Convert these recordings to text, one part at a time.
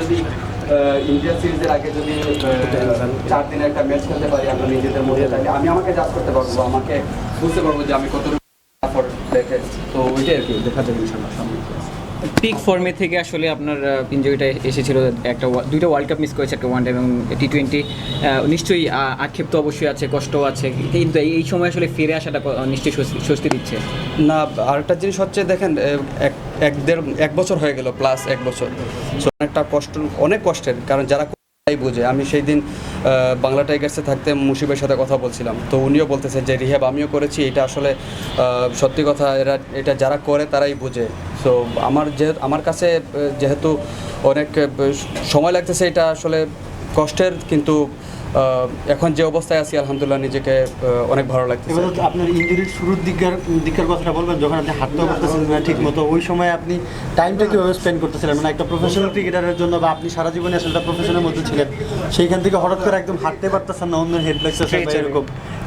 যদি ইন্ডিয়া সিরিজের আগে যদি চার দিনে একটা ম্যাচ খেলতে পারি, আমরা নিজেদের মধ্যে তাহলে আমি আমাকে জাজ করতে পারব আমাকে বুঝতে পারব যে আমি কতটুকু দেখে তো ওইটাই আর কি, দেখা যাবে ইনশাল্লাহ পিক ফর্মে থেকে আসলে আপনার ইঞ্জুরিটা এসেছিল। একটা দুইটা ওয়ার্ল্ড কাপ মিস করেছে একটা ওয়ান ডে এবং টি টোয়েন্টি নিশ্চয়ই আক্ষেপ তো অবশ্যই আছে কষ্ট আছে। কিন্তু এই- সময় আসলে ফিরে আসাটা নিশ্চয়ই স্বস্তি- দিচ্ছে। না, আরেকটা জিনিস হচ্ছে, দেখেন এক এক দেড়, এক বছর হয়ে গেল প্লাস এক বছর। অনেকটা কষ্ট, অনেক কষ্টের, কারণ যারা তাই বুঝে। আমি সেই দিন বাংলা টাইগার্সে থাকতে মুশিবের সাথে কথা বলছিলাম। তো উনিও বলতেছে যে, রিহাব, আমিও করেছি। এটা আসলে সত্যি কথা, এরা, এটা যারা করে, তারাই বুঝে। সো আমার যেহেতু আমার কাছে যেহেতু অনেক সময় লাগতেছে এটা আসলে কষ্টের কিন্তু এখন যে অবস্থায় আছি আলহামদুলিল্লাহ নিজেকে অনেক ভালো লাগতেছে। হচ্ছে আপনার ইঞ্জুরির শুরুর দিককার দিককার কথাটা বলবেন যখন আপনি হাঁটতেও পারতেছিলেন না ঠিক মতো ওই সময় আপনি টাইমটা কীভাবে স্পেন্ড করতেছিলেন? মানে একটা প্রফেশনাল ক্রিকেটারের জন্য বা আপনি সারা জীবনে আসলে একটা প্রফেশনের মধ্যে ছিলেন সেইখান থেকে হঠাৎ করে একদম হাঁটতে পারতেছেন না অন্য হেড সেই এরকম।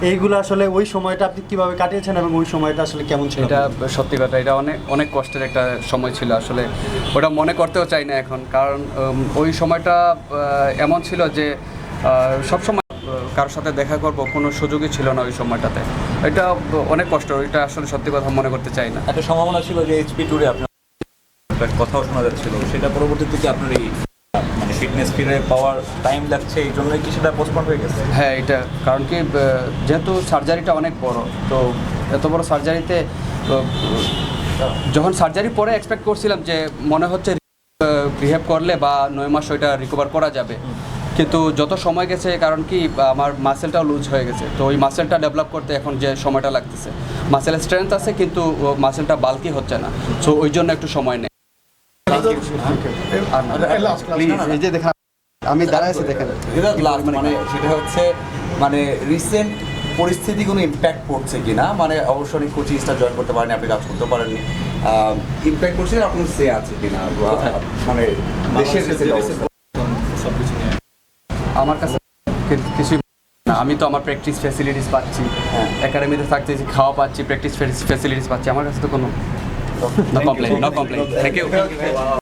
এইগুলো আসলে ওই সময়টা আপনি কীভাবে কাটিয়েছেন এবং ওই সময়টা আসলে কেমন ছিল? এটা সত্যি কথা এটা অনেক অনেক কষ্টের একটা সময় ছিল আসলে। ওটা মনে করতেও চাই না এখন কারণ ওই সময়টা এমন ছিল যে সব সময় কারোর সাথে দেখা করব কোনো সুযোগই ছিল না ওই সময়টাতে। এটা অনেক কষ্ট এটা আসলে সত্যি কথা মনে করতে চাই না। একটা সম্ভাবনা ছিল যে এইচপি ট্যুরে আপনার কথাও শোনা যাচ্ছিল সেটা পরবর্তীতে কি আপনার এই ফিটনেস ফিরে পাওয়ার টাইম লাগছে, এই জন্যই কি সেটা পোস্টপন্ড হয়ে গেছে? হ্যাঁ এটা, কারণ কি যেহেতু সার্জারিটা অনেক বড়, তো এত বড় সার্জারিতে যখন সার্জারি পরে এক্সপেক্ট করছিলাম যে মনে হচ্ছে রিহেভ করলে বা নয় মাস ওইটা রিকভার করা যাবে। কিন্তু যত সময় গেছে, কারণ কি, আমার মাসেলটাও লুজ হয়ে গেছে। তো ওই মাসেলটা ডেভেলপ করতে এখন যে সময়টা লাগতেছে মাসেলের স্ট্রেংথ আছে, কিন্তু মাসেলটা বালকি হচ্ছে না। সো ওই জন্য একটু সময় নেই। এই যে দেখেন আমি দাঁড়ায় আছি দেখেন। মানে সেটা হচ্ছে মানে রিসেন্ট পরিস্থিতি কোনো ইম্প্যাক্ট পড়ছে কিনা? মানে অবশ্যই কোচিং স্টার জয়েন করতে পারেনি আপনি কাজ করতে পারেননি। ইম্প্যাক্ট কিনা আপনার সে আছে কিনা? মানে দেশের। আমার কাছে কি- কিছুই না আমি তো আমার প্র্যাকটিস ফ্যাসিলিটিস পাচ্ছি। হ্যাঁ। একাডেমিতে থাকতেছি খাওয়া পাচ্ছি প্র্যাকটিস ফ্যাসিলিটিস পাচ্ছি আমার কাছে তো কোনো No complaint. no complaint. Thank you.